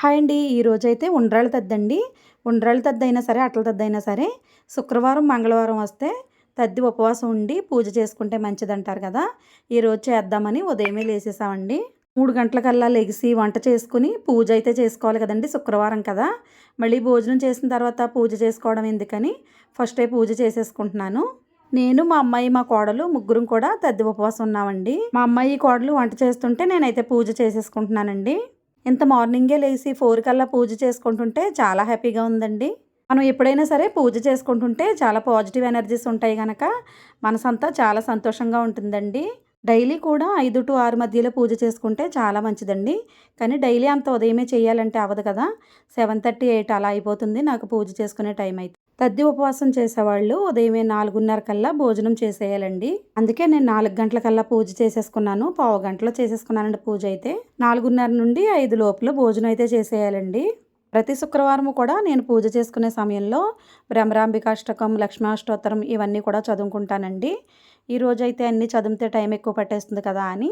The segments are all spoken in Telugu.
హాయ్ అండి. ఈరోజైతే ఉండ్రాళ్ళ తద్దండి. ఉండ్రాళ్ళ తద్ది అయినా సరే అట్ల తద్ది అయినా సరే శుక్రవారం మంగళవారం వస్తే తద్ది ఉపవాసం ఉండి పూజ చేసుకుంటే మంచిదంటారు కదా. ఈరోజు చేద్దామని ఉదయమే లేసేసామండి. మూడు గంటలకల్లా లెగిసి వంట చేసుకుని పూజ అయితే చేసుకోవాలి కదండి శుక్రవారం కదా. మళ్ళీ భోజనం చేసిన తర్వాత పూజ చేసుకోవడం ఎందుకని ఫస్టే పూజ చేసేసుకుంటున్నాను. నేను మా అమ్మాయి మా కోడలు ముగ్గురం కూడా తద్ది ఉపవాసం ఉన్నామండి. మా అమ్మాయి కోడలు వంట చేస్తుంటే నేనైతే పూజ చేసేసుకుంటున్నానండి. ఇంత మార్నింగే లేచి ఫోర్ కల్లా పూజ చేసుకుంటుంటే చాలా హ్యాపీగా ఉందండి. మనం ఎప్పుడైనా సరే పూజ చేసుకుంటుంటే చాలా పాజిటివ్ ఎనర్జీస్ ఉంటాయి కనుక మనసంతా చాలా సంతోషంగా ఉంటుందండి. డైలీ కూడా ఐదు టు ఆరు మధ్యలో పూజ చేసుకుంటే చాలా మంచిదండి. కానీ డైలీ అంత ఉదయమే చేయాలంటే అవ్వదు కదా. సెవెన్ థర్టీ ఎయిట్ అలా అయిపోతుంది నాకు పూజ చేసుకునే టైం అయితే. తద్ది ఉపవాసం చేసేవాళ్ళు ఉదయమే నాలుగున్నర కల్లా భోజనం చేసేయాలండి. అందుకే నేను నాలుగు గంటల కల్లా పూజ చేసేసుకున్నాను. పావు గంటలో చేసేసుకున్నానండి పూజ అయితే. నాలుగున్నర నుండి ఐదు లోపల భోజనం అయితే చేసేయాలండి. ప్రతి శుక్రవారం కూడా నేను పూజ చేసుకునే సమయంలో భ్రమరాంబికాష్టకం లక్ష్మాష్టోత్తరం ఇవన్నీ కూడా చదువుకుంటానండి. ఈరోజు అయితే అన్నీ చదివితే టైం ఎక్కువ పట్టేస్తుంది కదా అని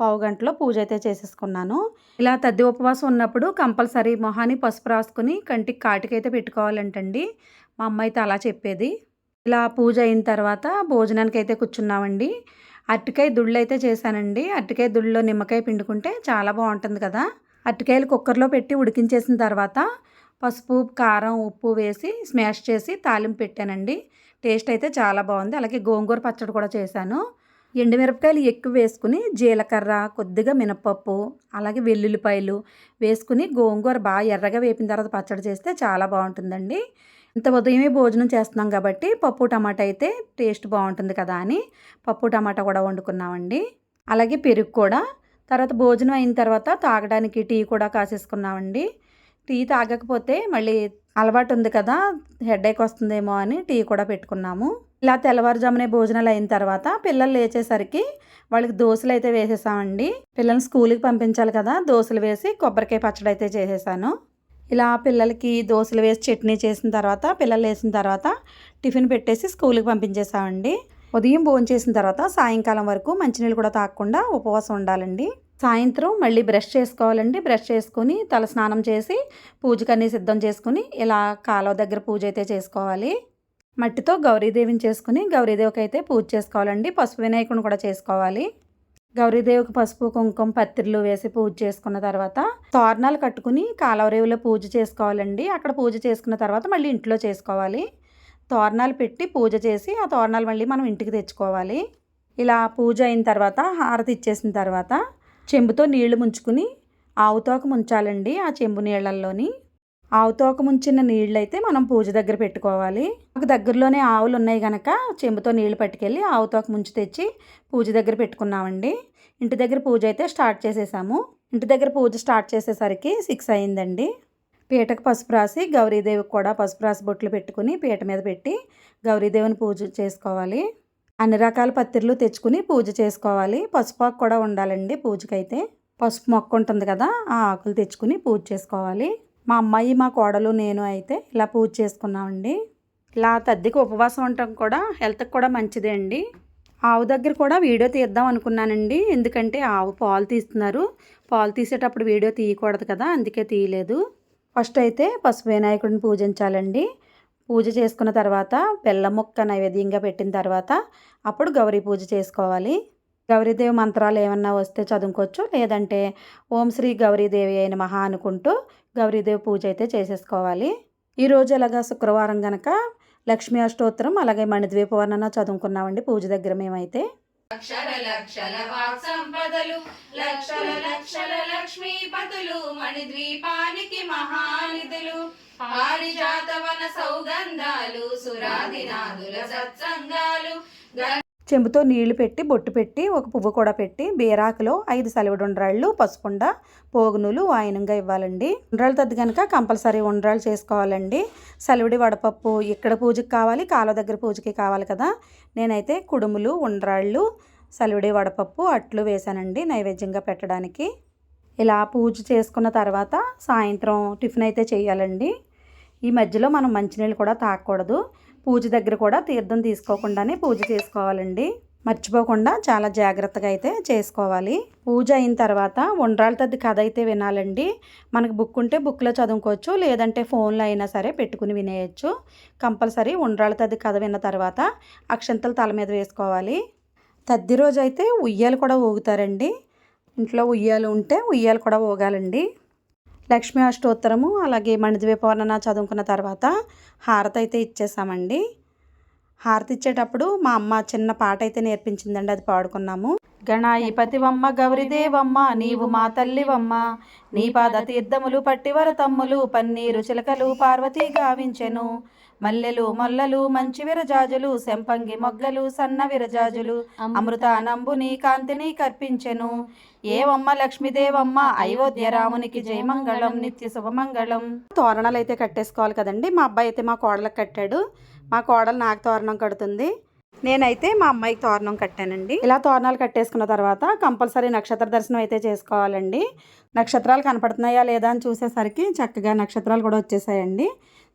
పావు గంటలో పూజ అయితే చేసేసుకున్నాను. ఇలా తద్ది ఉపవాసం ఉన్నప్పుడు కంపల్సరీ మొహాన్ని పసుపు రాసుకుని కంటికి కాటికైతే పెట్టుకోవాలంటండి. మా అమ్మ అయితే అలా చెప్పేది. ఇలా పూజ అయిన తర్వాత భోజనానికి అయితే కూర్చున్నామండి. అరటికాయ దుళ్ళు అయితే చేశానండి. అరటికాయ దుళ్ళలో నిమ్మకాయ పిండుకుంటే చాలా బాగుంటుంది కదా. అరటికాయలు కుక్కర్లో పెట్టి ఉడికించేసిన తర్వాత పసుపు కారం ఉప్పు వేసి స్మాష్ చేసి తాలింపు పెట్టానండి. టేస్ట్ అయితే చాలా బాగుంది. అలాగే గోంగూర పచ్చడి కూడా చేశాను. ఎండుమిరపకాయలు ఎక్కువ వేసుకుని జీలకర్ర కొద్దిగా మినపప్పు అలాగే వెల్లుల్లిపాయలు వేసుకుని గోంగూర బాగా ఎర్రగా వేపిన తర్వాత పచ్చడి చేస్తే చాలా బాగుంటుందండి. ఇంత ఉదయమే భోజనం చేస్తున్నాం కాబట్టి పప్పు టమాటా అయితే టేస్ట్ బాగుంటుంది కదా అని పప్పు టమాటా కూడా వండుకున్నామండి. అలాగే పెరుగు కూడా. తర్వాత భోజనం అయిన తర్వాత తాగడానికి టీ కూడా కాసేసుకున్నామండి. టీ తాగకపోతే మళ్ళీ అలవాటు ఉంది కదా హెడేక్ వస్తుందేమో అని టీ కూడా పెట్టుకున్నాము. ఇలా తెల్లవారుజామునే భోజనాలు అయిన తర్వాత పిల్లలు లేచేసరికి వాళ్ళకి దోశలు అయితే వేసేసామండి. పిల్లల్ని స్కూల్కి పంపించాలి కదా దోశలు వేసి కొబ్బరికాయ పచ్చడి అయితే చేసేసాను. ఇలా పిల్లలకి దోశలు వేసి చట్నీ చేసిన తర్వాత పిల్లలు వేసిన తర్వాత టిఫిన్ పెట్టేసి స్కూల్కి పంపించేసామండి ఉదయం భోజనం చేసిన తర్వాత సాయంకాలం వరకు మంచినీళ్ళు కూడా తాగకుండా ఉపవాసం ఉండాలండి. సాయంత్రం మళ్ళీ బ్రష్ చేసుకోవాలండి. బ్రష్ చేసుకుని తల స్నానం చేసి పూజకన్నీ సిద్ధం చేసుకుని ఇలా కాలువ దగ్గర పూజ అయితే చేసుకోవాలి. మట్టితో గౌరీదేవిని చేసుకుని గౌరీదేవికి అయితే పూజ చేసుకోవాలండి. పసుపు వినాయకుని కూడా చేసుకోవాలి. గౌరీదేవికి పసుపు కుంకుమ పత్రిలు వేసి పూజ చేసుకున్న తర్వాత తోరణాలు కట్టుకుని కాలవరేవులో పూజ చేసుకోవాలండి. అక్కడ పూజ చేసుకున్న తర్వాత మళ్ళీ ఇంట్లో చేసుకోవాలి. తోరణాలు పెట్టి పూజ చేసి ఆ తోరణాలు మళ్ళీ మనం ఇంటికి తెచ్చుకోవాలి. ఇలా పూజ అయిన తర్వాత హారతి ఇచ్చేసిన తర్వాత చెంబుతో నీళ్ళు ముంచుకుని ఆవుతోక ముంచాలండి ఆ చెంబు నీళ్ళల్లోని. ఆవుతోక ముంచిన నీళ్ళైతే మనం పూజ దగ్గర పెట్టుకోవాలి. మాకు దగ్గరలోనే ఆవులు ఉన్నాయి కనుక చెంబుతో నీళ్ళు పట్టుకెళ్ళి ఆవుతోక ముంచి తెచ్చి పూజ దగ్గర పెట్టుకున్నామండి. ఇంటి దగ్గర పూజ అయితే స్టార్ట్ చేసేసాము. ఇంటి దగ్గర పూజ స్టార్ట్ చేసేసరికి సిక్స్ అయిందండి. పీటకు పసుపు రాసి గౌరీదేవికి కూడా పసుపు రాసి బొట్లు పెట్టుకుని పీట మీద పెట్టి గౌరీదేవిని పూజ చేసుకోవాలి. అన్ని రకాల పత్తిర్లు తెచ్చుకుని పూజ చేసుకోవాలి. పసుపాకు కూడా ఉండాలండి పూజకైతే. పసుపు మొక్క ఉంటుంది కదా ఆ ఆకులు తెచ్చుకుని పూజ చేసుకోవాలి. మా అమ్మాయి మా కోడలు నేను అయితే ఇలా పూజ చేసుకున్నామండి. ఇలా తద్దికి ఉపవాసం ఉండటం కూడా హెల్త్కి కూడా మంచిదే అండి. ఆవు దగ్గర కూడా వీడియో తీద్దాం అనుకున్నానండి. ఎందుకంటే ఆవు పాలు తీస్తున్నారు. పాలు తీసేటప్పుడు వీడియో తీయకూడదు కదా అందుకే తీయలేదు. ఫస్ట్ అయితే పసుపు వినాయకుడిని పూజించాలండి. పూజ చేసుకున్న తర్వాత బెల్లం ముక్క నైవేద్యంగా పెట్టిన తర్వాత అప్పుడు గౌరీ పూజ చేసుకోవాలి. గౌరీదేవి మంత్రాలు ఏమన్నా వస్తే చదువుకోవచ్చు. లేదంటే ఓం శ్రీ గౌరీదేవి అయిన మహా అనుకుంటూ గౌరీదేవి పూజ అయితే చేసేసుకోవాలి. ఈరోజు ఎలాగా? శుక్రవారం గనక లక్ష్మీ అష్టోత్తరం అలాగే మణిద్వీప వర్ణన చదువుకున్నామండి పూజ దగ్గర మేమైతే. అక్షర లక్షల వాక్ సంపదలు లక్షల లక్షల లక్ష్మీపతులు మణిద్వీపానికి మహానిధులు పారిజాతవన సౌగంధాలు సురాదినాదుల సత్సంగాలు చెంబుతో నీళ్ళు పెట్టి బొట్టు పెట్టి ఒక పువ్వు కూడా పెట్టి బీరాకులో ఐదు సలివిడి ఉండ్రాళ్ళు పసుపుండ పోగునులు వాయినంగా ఇవ్వాలండి. ఉండ్రాలు తద్ది కనుక కంపల్సరీ ఉండ్రాలు చేసుకోవాలండి. సలివిడి వడపప్పు ఇక్కడ పూజకి కావాలి కాలువ దగ్గర పూజకి కావాలి కదా. నేనైతే కుడుములు ఉండ్రాళ్ళు సలివిడి వడపప్పు అట్లు వేశానండి నైవేద్యంగా పెట్టడానికి. ఇలా పూజ చేసుకున్న తర్వాత సాయంత్రం టిఫిన్ అయితే చేయాలండి. ఈ మధ్యలో మనం మంచినీళ్ళు కూడా తాగకూడదు పూజ దగ్గర కూడా తీర్థం తీసుకోకుండానే పూజ చేసుకోవాలండి. మర్చిపోకుండా చాలా జాగ్రత్తగా అయితే చేసుకోవాలి. పూజ అయిన తర్వాత ఉండ్రాళ్ళ తద్ది కథ అయితే వినాలండి. మనకు బుక్ ఉంటే బుక్లో చదువుకోవచ్చు లేదంటే ఫోన్లో అయినా సరే పెట్టుకుని వినేయచ్చు. కంపల్సరీ ఉండ్రాళ్ళ తద్ది కథ విన్న తర్వాత అక్షంతలు తల మీద వేసుకోవాలి. తద్ది రోజు అయితే ఉయ్యాలు కూడా ఊగుతారండి. ఇంట్లో ఉయ్యాలు ఉంటే ఉయ్యాలు కూడా ఊగాలండి. లక్ష్మీ అష్టోత్తరము అలాగే మణిద్వీపవర్ణన చదువుకున్న తర్వాత హారతి అయితే ఇచ్చేసామండి. హారతి ఇచ్చేటప్పుడు మా అమ్మ చిన్న పాట అయితే నేర్పించిందండి అది పాడుకున్నాము. గణాయిపతివమ్మ గౌరీదేవమ్మ నీవు మా తల్లివమ్మ. నీ పాద తీర్థములు పట్టివర తమ్ములు పన్నీరు చిలకలు పార్వతి గావించెను. మల్లెలు మొల్లలు మంచి విరజాజులు సెంపంగి మొగ్గలు సన్న విరజాజులు అమృతానంబుని కాంతిని కర్పించెను. ఏవమ్మ లక్ష్మీదేవమ్మ అయోధ్య రామునికి జయమంగళం నిత్య శుభమంగళం తోరణాలు అయితే కట్టేసుకోవాలి కదండి. మా అబ్బాయి అయితే మా కోడలకు కట్టాడు. మా కోడలు నాకు తోరణం కడుతుంది. నేనైతే మా అమ్మాయికి తోరణం కట్టానండి. ఇలా తోరణాలు కట్టేసుకున్న తర్వాత కంపల్సరీ నక్షత్ర దర్శనం అయితే చేసుకోవాలండి. నక్షత్రాలు కనపడుతున్నాయా లేదా అని చూసేసరికి చక్కగా నక్షత్రాలు కూడా వచ్చేసాయండి.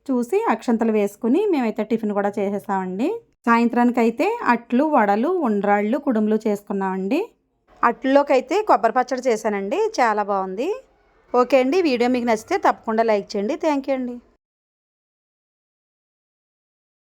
చూసి అక్షంతలు వేసుకుని మేమైతే టిఫిన్ కూడా చేసేసామండి. సాయంత్రానికి అయితే అట్లు వడలు ఉండ్రాళ్ళు కుడుములు చేసుకున్నామండి. అట్లలోకి అయితే కొబ్బరి పచ్చడి చేశానండి. చాలా బాగుంది. ఓకే అండి వీడియో మీకు నచ్చితే తప్పకుండా లైక్ చేయండి. థ్యాంక్ యూ అండి.